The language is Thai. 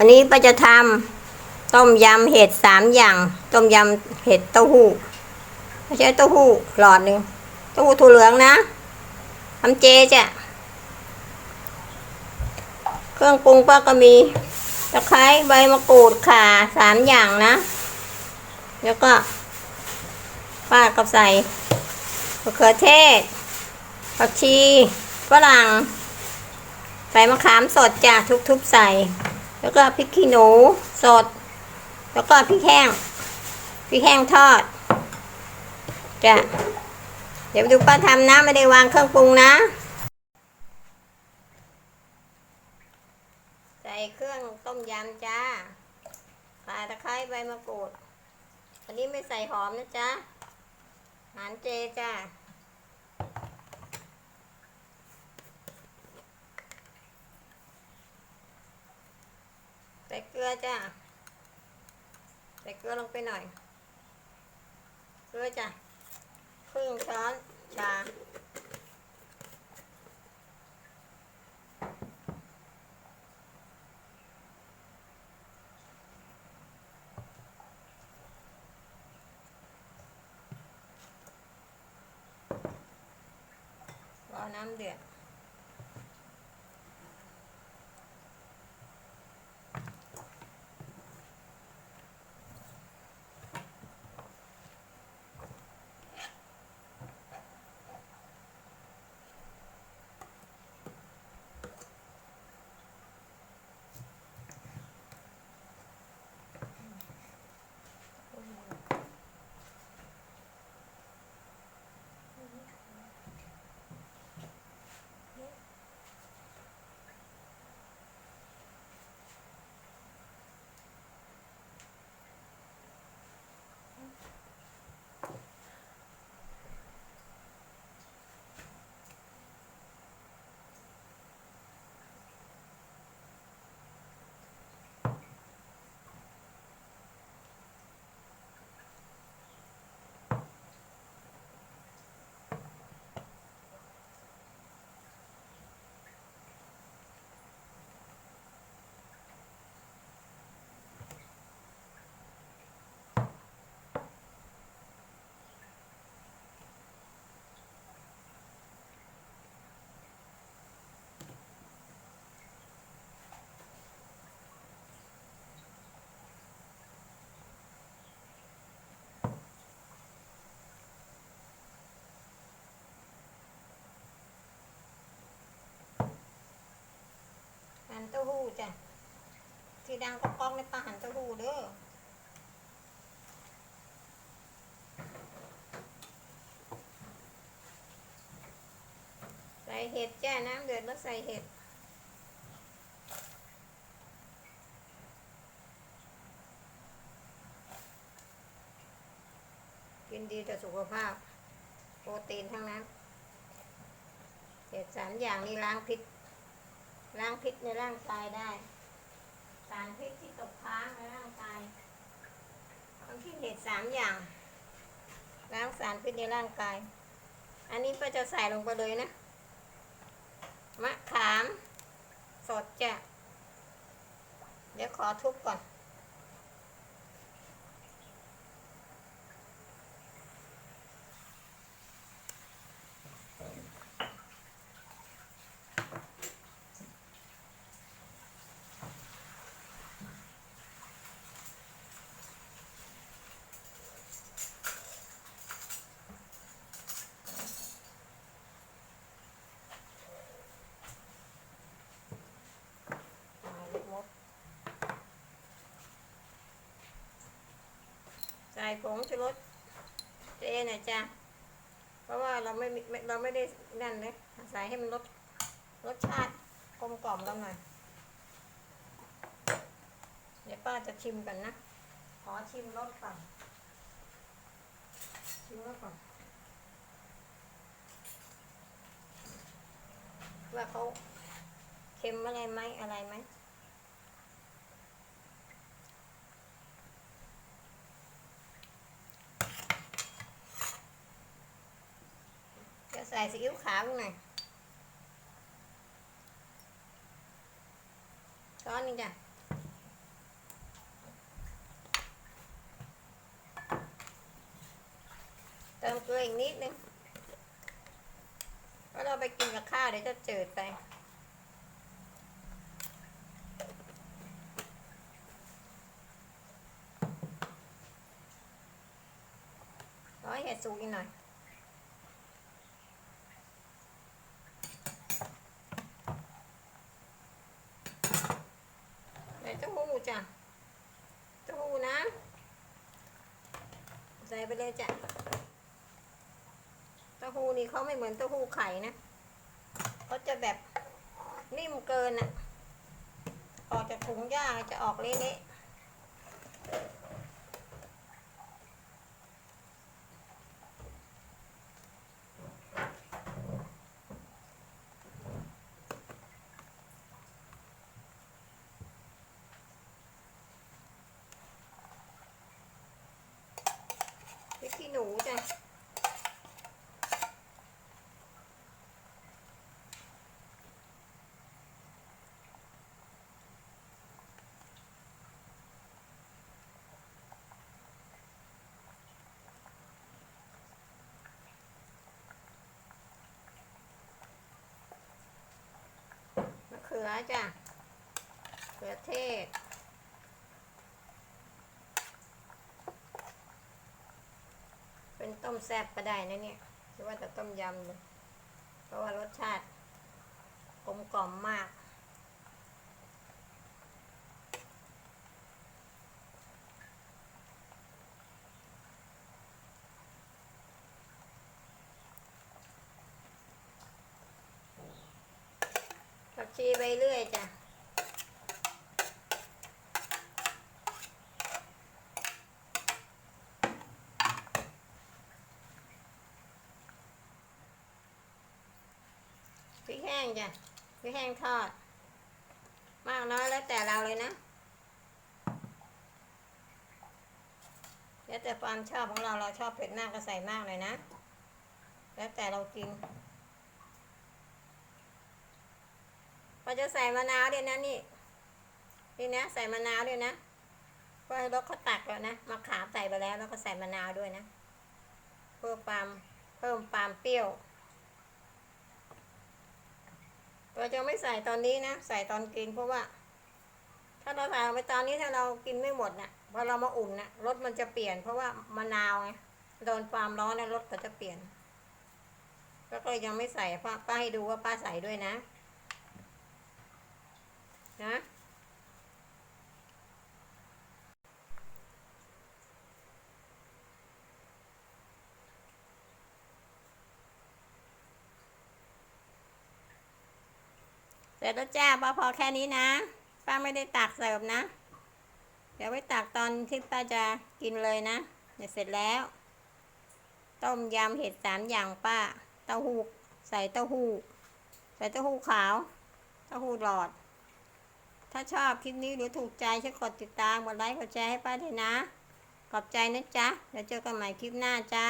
วันนี้ป้าจะทำต้มยำเห็ดสามอย่าง ต้มยำเห็ดเต้าหู้ใช่เต้าหู้หลอดหนึ่งเต้าหู้ถั่วเหลืองนะทำเจจ้ะเครื่องปรุงป้าก็มีตะไคร้ใบมะกรูดข่าสามอย่างนะ แล้วก็ป้าก็ใส่มะเขือเทศผักชีฝรั่ง ใส่มะขามสดจ้ะทุบๆใส่ แล้วก็พริกขี้หนูสด แล้วก็พริกแห้งพริกแห้งทอดจ้ะเดี๋ยวไปดูป้าทำนะไม่ได้วางเครื่องปรุงนะ ใส่เครื่องต้มยำจ้าข่าตะไคร้ใบมะกรูดอันนี้ไม่ใส่หอมนะจ๊ะหารเจจ้า ใส่เก ลือจ้ะใส่เกลือลงไปหน่อย เกลือจ้ะครึ่งช้อนชารอน้ำเดือด เต้าหู้จ้ะที่ดังก็ก้องในปลาหันเต้าหู้เด้อใส่เห็ดจ้ะน้ำเดือดแล้วใส่เห็ด กินดีต่อสุขภาพ โปรตีนทั้งนั้น เห็ดสามอย่างนี้ล้างพิษ ล้างพิษในร่างกายได้ สารพิษที่ตกค้างในร่างกายต้องคิดเหตุสามอย่าง ล้างสารพิษในร่างกาย อันนี้ก็จะใส่ลงไปเลยนะ มะขาม สดจ้ะเดี๋ยวขอทุบก่อน ส่ผงชูรสเจหน่อยจ้ะเพราะว่าเราไม่มีไม่เราไม่ได้นั่นเลยใส่ให้มันรสรสชาติกลมกล่อมกันหน่อยเดี๋ยวป้าจะชิมกันนะ ขอชิมรสก่อนชิมรสก่อนว่าเขาเค็มอะไรไหมอะไรไหม ใส่ซีอิ๊วขาวลงหน่อยช้อนนึงจ้ะเติมเกลืออีกนิดนึงเพราะเราไปกินกับข้าวเดี๋ยวจะจืดไปขอให้เห็ดสุกอีกหน่อย จ้ะเต้าหู้นะ ใส่ไปเลยจ้ะเต้าหู้นี่เขาไม่เหมือนเต้าหู้ไข่นะเขาจะแบบนิ่มเกินอะออกจากถุงย่างจะออกเละๆ ริกขี้หนูจ้ะมะเขือจ้ะมะเขือเทศ เป็นต้ม แซ่บก็ได้นะเนี่ยหรือว่าแต่ต้มยำเลยเพราะว่ารสชาติกลมกล่อมมาก ผักชีไปเรื่อยจ้ะ พริกแห้ งจ้ะพริกแห้งทอด มากน้อยแล้วแต่เราเลยนะ แล้วแต่ความชอบของเราเราชอบเผ็ดมากก็ใส่มากเลยนะ แล้วแต่เรากินเราจะใส่มะนาวด้วยนะนี่นี่นะใส่มะนาวด้วยนะเพราะรสเขาตักแล้วนะมะขามใส่ไปแล้วแล้วก็ใส่มะนาวด้วยนะ เพิ่มความเพิ่มความเปรี้ยว เราจะไม่ใส่ตอนนี้นะ ใส่ตอนกินเพราะว่า ถ้าเราใส่ไปตอนนี้ถ้าเรากินไม่หมดนะ่ะพอเรามาอุ่นนะ่ะรสมันจะเปลี่ยน เพราะว่ามะนาวไงโดนความร้อนนะรสก็จะเปลี่ยนแล้วก็ยังไม่ใส่ป้าป้าให้ดูว่าป้าใส่ด้วยนะ นะ เสร็จแล้วจ้าป้าพอแค่นี้นะ ป้าไม่ได้ตักเสิร์ฟนะ เดี๋ยวไว้ตักตอนที่ป้าจะกินเลยนะ เดี๋ยวเสร็จแล้ว ต้มยำเห็ดสามอย่างป้า เต้าหู้ใส่เต้าหู้ ใส่เต้าหู้ขาว เต้าหู้หลอด ถ้าชอบคลิปนี้หรือถูกใจช่วยกดติดตาม กดไลค์ กดแชร์ให้ป้าด้วยนะ ขอบใจนะจ๊ะ เดี๋ยวเจอกันใหม่คลิปหน้าจ้า